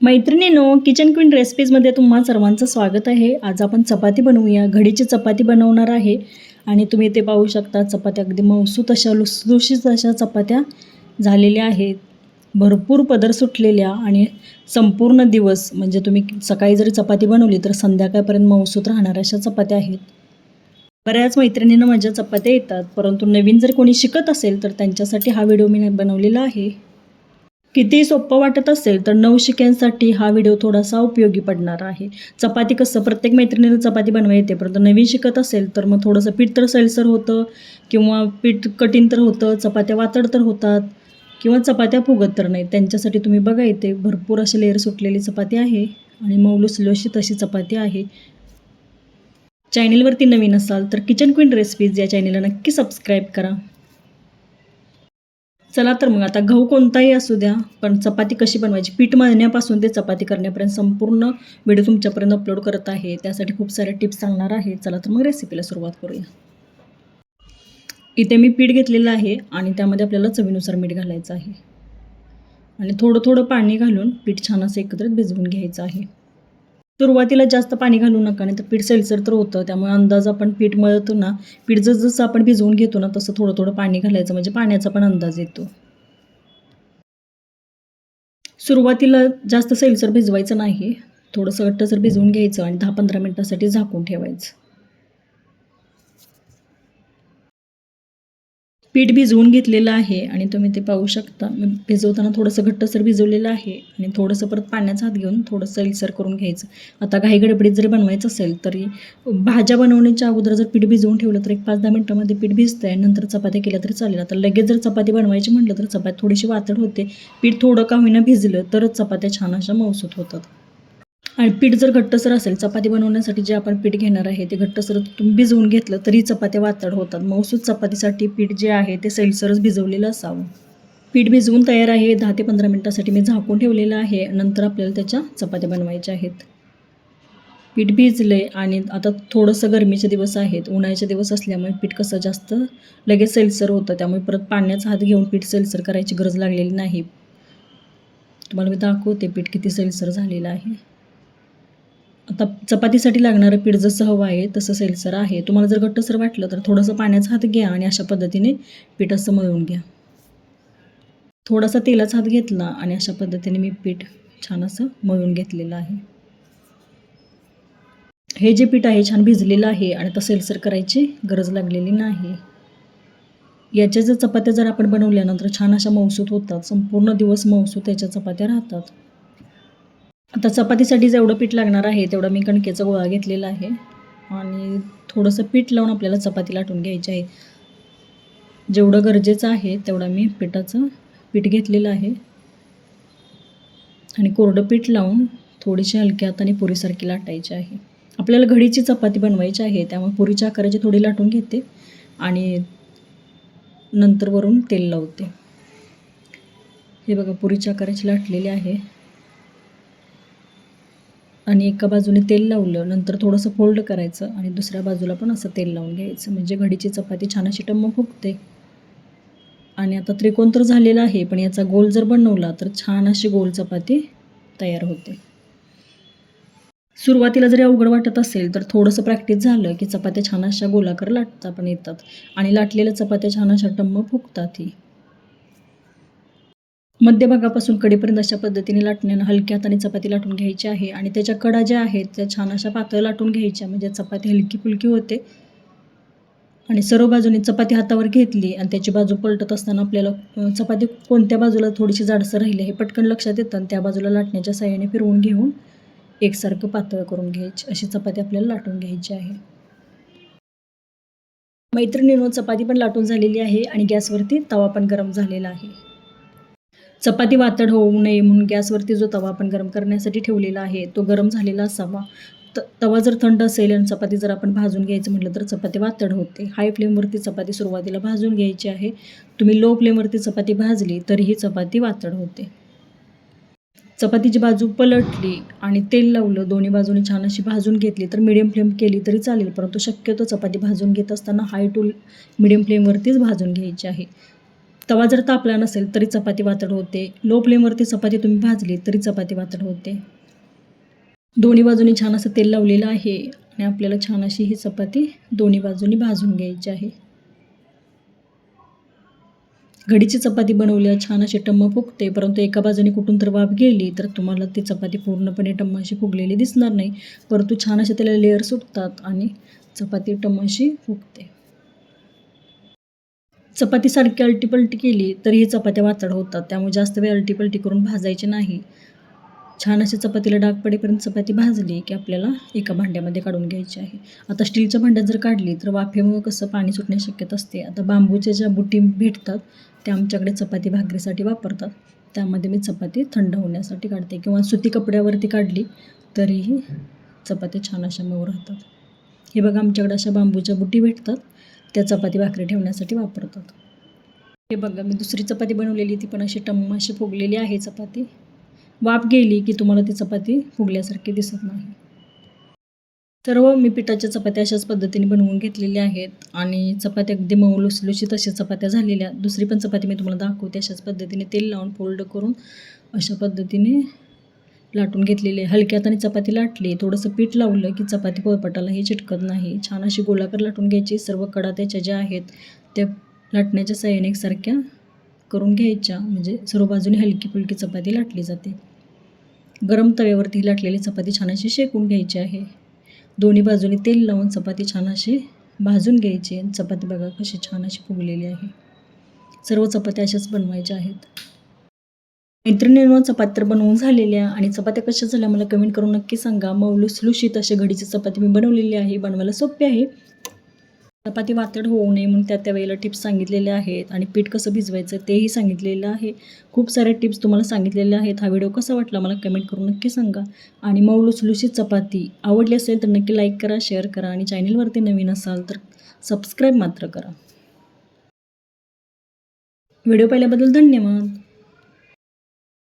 मैत्रिणीनो kitchen queen रेसिपीजमध्ये तुम्हा सर्वांचं स्वागत आहे. आज आपण चपाती बनवूया. घडीची चपाती बनवणार आहे. आणि तुम्ही ते पाहू शकता चपात्या अगदी मौसूत अशा लुसलुशीत अशा चपात्या झालेल्या आहेत. भरपूर पदर सुटलेल्या आणि संपूर्ण दिवस म्हणजे तुम्ही सकाळी जरी चपाती बनवली तर संध्याकाळपर्यंत मौसूत राहणाऱ्या अशा चपात्या आहेत. बऱ्याच मैत्रिणींना माझ्या चपात्या येतात परंतु नवीन जर कोणी शिकत असेल तर त्यांच्यासाठी हा व्हिडिओ मी बनवलेला आहे. किती सोपं वाटत असेल तर नवशिक्यांसाठी हा व्हिडिओ थोडासा उपयोगी पडणार आहे. चपाती कसं? प्रत्येक मैत्रिणीला चपाती बनवा येते परंतु नवीन शिकत असेल तर मग थोडंसं पीठ तर सैलसर होतं किंवा पीठ कठीण तर होतं चपात्या वातड तर होतात किंवा चपात्या फुगत तर नाही. त्यांच्यासाठी तुम्ही बघा इथे भरपूर अशी लेअर सुटलेली चपाती आहे आणि मौलुसलोशी तशी चपाती आहे. चॅनेलवरती नवीन असाल तर किचन क्वीन रेसिपीज या चॅनेलला नक्की सबस्क्राईब करा. चला तर मग आता गहू कोणताही असू द्या पण चपाती कशी बनवायची? पीठ मळण्यापासून ते चपाती करण्यापर्यंत संपूर्ण व्हिडिओ तुमच्यापर्यंत अपलोड करत आहे. त्यासाठी खूप साऱ्या टिप्स सांगणार आहे. चला तर मग रेसिपीला सुरुवात करूया. इथे मी पीठ घेतलेलं आहे आणि त्यामध्ये आपल्याला चवीनुसार मीठ घालायचं आहे. आणि थोडं थोडं पाणी घालून पीठ छान असं एकत्रित भिजवून घ्यायचं आहे. सुरुवातीला जास्त पाणी घालू नका नाही तर पीठ सैलसर तर होतं. त्यामुळे अंदाज आपण पीठ मळतो ना पीठ जसं जसं आपण भिजवून घेतो ना तसं थोडं थोडं पाणी घालायचं म्हणजे पाण्याचा पण अंदाज येतो. सुरुवातीला जास्त सैलसर भिजवायचं नाही. थोडंसं घट्टसर भिजवून घ्यायचं आणि दहा पंधरा मिनटासाठी झाकून ठेवायचं. पीठ भिजवून घेतलेलं आहे आणि तुम्ही ते पाहू शकता. मी भिजवताना थोडंसं घट्टसर भिजवलेलं आहे आणि थोडंसं परत पाण्याचा हात घेऊन थोडंसं सैलसर करून घ्यायचं. आता घाई गडबडीत जरी बनवायचं असेल तरी भाज्या बनवण्याच्या अगोदर जर पीठ भिजवून ठेवलं तर एक पाच दहा मिनटामध्ये पीठ भिजतं आहे नंतर चपात्या केल्या तरी चालेल. आता लगेच जर चपाती बनवायची म्हटलं तर चपाती थोडीशी वातड होते. पीठ थोडं का होईना भिजलं तरच चपात्या छान अशा मौसूत होतात. आणि पीठ जर घट्टसर असेल चपाती बनवण्यासाठी जे आपण पीठ घेणार आहे ते घट्टसर तुम्ही भिजवून घेतलं तरी चपात्या वातड होतात. मौसूद चपातीसाठी पीठ जे आहे ते सैलसरच भिजवलेलं असावं. पीठ भिजवून तयार आहे दहा ते पंधरा मिनटासाठी मी झाकून ठेवलेलं आहे नंतर आपल्याला त्याच्या चपात्या बनवायच्या आहेत. पीठ भिजले आणि आता थोडंसं गरमीचे दिवस आहेत उन्हाळ्याचे दिवस असल्यामुळे पीठ कसं जास्त लगेच सैलसर होतं त्यामुळे परत पाण्याचा हात घेऊन पीठ सैलसर करायची गरज लागलेली नाही. तुम्हाला मी दाखवते पीठ किती सैलसर झालेलं आहे. तप चपातीसाठी लागणारं पीठ जसं हवं आहे तसं सैलसर आहे. तुम्हाला जर घट्टसर वाटलं तर थोडंसं पाण्याचा हात घ्या आणि अशा पद्धतीने पीठ असं मळून घ्या. थोडासा तेलाचा हात घेतला आणि अशा पद्धतीने मी पीठ छान असं मळून घेतलेलं आहे. हे जे पीठ आहे छान भिजलेलं आहे आणि तर सैलसर करायची गरज लागलेली नाही. याच्या जर चपात्या जर आपण बनवल्यानंतर छान अशा मौसूत होतात संपूर्ण दिवस मौसूत याच्या चपात्या राहतात. आता चपातीसाठी जेवढं पीठ लागणार आहे तेवढा मी कणकेचा गोळा घेतलेला आहे. आणि थोडंसं पीठ लावून आपल्याला चपाती लाटून घ्यायची आहे. जेवढं गरजेचं आहे तेवढं मी पिठाचं पीठ घेतलेलं आहे. आणि कोरडं पीठ लावून थोडीशी हलक्या हाताने पुरीसारखी लाटायची आहे. आपल्याला घडीची चपाती बनवायची आहे त्यामुळे पुरीच्या आकाराची थोडी लाटून घेते आणि नंतर वरून तेल लावते. हे बघा पुरीच्या आकाराची लाटलेली आहे. आणि एका बाजूने तेल लावलं नंतर थोडंसं फोल्ड करायचं आणि दुसऱ्या बाजूला पण असं तेल लावून घ्यायचं. म्हणजे घडीची चपाती छान अशी टम्म फुगते. आणि आता त्रिकोण तर झालेला आहे पण याचा गोल जर बनवला तर छान अशी गोल चपाती तयार होते. सुरुवातीला जरी अवघड वाटत असेल तर थोडंसं प्रॅक्टिस झालं की चपात्या छान अशा गोलाकार लाटता पण येतात. आणि लाटलेल्या चपात्या छान अशा टम्म फुगतात ही. मध्यभागापासून कडेपर्यंत अशा पद्धतीने लाटण्यानं हलक्या हाताने चपाती लाटून घ्यायची आहे आणि त्याच्या कडा ज्या आहेत त्या छान अशा पातळ लाटून घ्यायच्या. म्हणजे चपाती हलकी फुलकी होते. आणि सर्व बाजूने चपाती हातावर घेतली आणि त्याची बाजू पलटत असताना आपल्याला चपाती कोणत्या बाजूला थोडीशी जाडसर राहिली हे पटकन लक्षात येतं आणि त्या बाजूला लाटण्याच्या साह्याने फिरवून घेऊन एकसारखं पातळ करून घ्यायची. अशी चपाती आपल्याला लाटून घ्यायची आहे. मैत्रिणीनं चपाती पण लाटून झालेली आहे आणि गॅसवरती तवा पण गरम झालेला आहे. चपाती वातड होऊ नये म्हणून गॅसवरती जो तवा आपण गरम करण्यासाठी ठेवलेला आहे तो गरम झालेला असावा. त तवा जर थंड असेल आणि चपाती जर आपण भाजून घ्यायचं म्हटलं तर चपाती वातड होते. हाय फ्लेमवरती चपाती सुरुवातीला भाजून घ्यायची आहे. तुम्ही लो फ्लेमवरती चपाती भाजली तरीही चपाती वातड होते. चपातीची बाजू पलटली आणि तेल लावलं दोन्ही बाजूने छान अशी भाजून घेतली तर मिडियम फ्लेम केली तरी चालेल परंतु शक्यतो चपाती भाजून घेत असताना हाय टू मिडियम फ्लेमवरतीच भाजून घ्यायची आहे. तवा जर तापला नसेल तरी चपाती वातड होते. लो फ्लेमवरती चपाती तुम्ही भाजली तरी चपाती वातड होते. दोन्ही बाजूनी छान असं तेल लावलेलं आहे आणि आपल्याला छान अशी ही चपाती दोन्ही बाजूनी भाजून घ्यायची आहे. घडीची चपाती बनवल्या छान अशी टम्म फुगते परंतु एका बाजूने कुठून तर वाफ गेली तर तुम्हाला ती चपाती पूर्णपणे टम्म अशी फुगलेली दिसणार नाही. परंतु छान असे त्याला लेअर सुटतात आणि चपाती टम्म अशी फुगते. चपातीसारखी अलटीपलटी केली तरी ही चपात्या वाचड होतात. त्यामुळे जास्त वेळ अलटीपलटी करून भाजायची नाही. छान अशी चपातीला डाग पडेपर्यंत चपाती भाजली की आपल्याला एका भांड्यामध्ये काढून घ्यायची आहे. आता स्टीलच्या भांड्यात जर काढली तर वाफेमुळं कसं पाणी सुटण्याची शक्यता असते. आता बांबूच्या ज्या बुटी भेटतात त्या आमच्याकडे चपाती भाकरीसाठी वापरतात. त्यामध्ये मी चपाती थंड होण्यासाठी काढते किंवा सुती कपड्यावरती काढली तरीही चपात्या छान अशा मऊ राहतात. हे बघा आमच्याकडे अशा बांबूच्या बुटी भेटतात. त्या चपाती भाकरी ठेवण्यासाठी वापरतात. हे बघा मी दुसरी चपाती बनवलेली ती पण अशी टम्म अशी फुगलेली आहे चपाती. वाफ गेली की तुम्हाला ती चपाती फुगल्यासारखी दिसत नाही. सर्व हो, मी पिठाच्या चपात्या अशाच पद्धतीने बनवून घेतलेल्या आहेत आणि चपात्या अगदी मऊ लुसलुशीत अशा चपात्या झालेल्या. दुसरी पण चपाती मी तुम्हाला दाखवते अशाच पद्धतीने तेल लावून फोल्ड करून अशा पद्धतीने लाटून घेतलेली आहे. हलक्या हाताने चपाती लाटली थोडंसं पीठ लावलं की चपाती पोळपाटालाही चिटकत नाही. छान अशी गोलाकार लाटून घ्यायची. सर्व कडा त्याच्या ज्या आहेत त्या लाटण्याच्या साह्याने एकसारख्या करून घ्यायच्या. म्हणजे सर्व बाजूने हलकी फुलकी चपाती लाटली जाते. गरम तव्यावरती लाटलेली चपाती छान अशी शेकून घ्यायची आहे. दोन्ही बाजूने तेल लावून चपाती छान अशी भाजून घ्यायची आणि चपाती बघा कशी छान अशी फुगलेली आहे. सर्व चपात्या अशाच बनवायच्या आहेत. मैत्रिणींनो चपाती तर बनवून झालेल्या आणि चपात्या कशा झाल्या मला कमेंट करून नक्की सांगा. मऊ लुसलुशीत अशा घडीची चपाती मी बनवलेली आहे बनवायला सोपी आहे. चपाती वातड होऊ नये म्हणून त्या त्या वेळेला टिप्स सांगितलेल्या आहेत आणि पीठ कसं भिजवायचं तेही सांगितलेलं आहे. खूप साऱ्या टिप्स तुम्हाला सांगितलेल्या आहेत. हा व्हिडिओ कसा वाटला मला कमेंट करून नक्की सांगा. आणि मऊ लुसलुशीत चपाती आवडली असेल तर नक्की लाईक करा शेअर करा आणि चॅनलवरती नवीन असाल तर सबस्क्राईब मात्र करा. व्हिडिओ पाहिल्याबद्दल धन्यवाद.